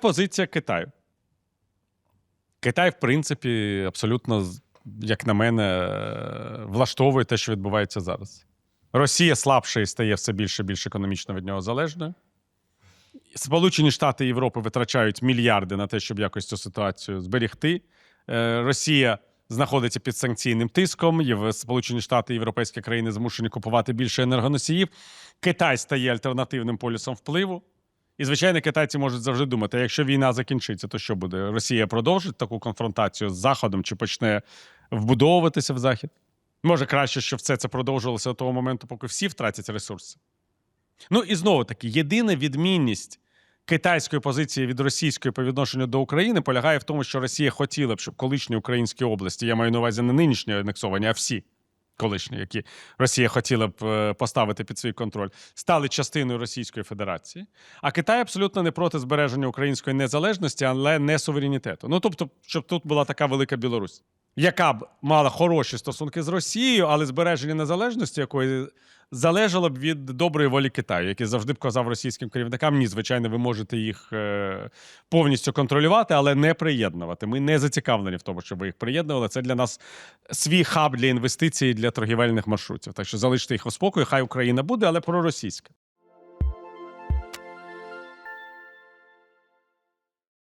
Позиція Китаю. Китай, в принципі, абсолютно, як на мене, е, влаштовує те, що відбувається зараз. Росія слабше і стає все більше і більш економічно від нього залежною. Сполучені Штати Європи витрачають мільярди на те, щоб якось цю ситуацію зберігти. Е, Росія знаходиться під санкційним тиском. Сполучені Штати і європейські країни змушені купувати більше енергоносіїв. Китай стає альтернативним полюсом впливу. І, звичайно, китайці можуть завжди думати: якщо війна закінчиться, то що буде? Росія продовжить таку конфронтацію з Заходом чи почне вбудовуватися в Захід? Може, краще, щоб все це продовжувалося до того моменту, поки всі втратять ресурси. Ну і знову таки, єдина відмінність китайської позиції від російської по відношенню до України полягає в тому, що Росія хотіла б, щоб колишні українські області, я маю на увазі не нинішні анексовані, а всі колишні, які Росія хотіла б е, поставити під свій контроль, стали частиною Російської Федерації. А Китай абсолютно не проти збереження української незалежності, але не суверенітету. Ну тобто, щоб тут була така велика Білорусь, яка б мала хороші стосунки з Росією, але збереження незалежності якої залежало б від доброї волі Китаю, який завжди б казав російським керівникам: ні, звичайно, ви можете їх е, повністю контролювати, але не приєднувати. Ми не зацікавлені в тому, щоб ви їх приєднували. Це для нас свій хаб для інвестицій для торгівельних маршрутів. Так що залиште їх у спокої, хай Україна буде, але проросійська.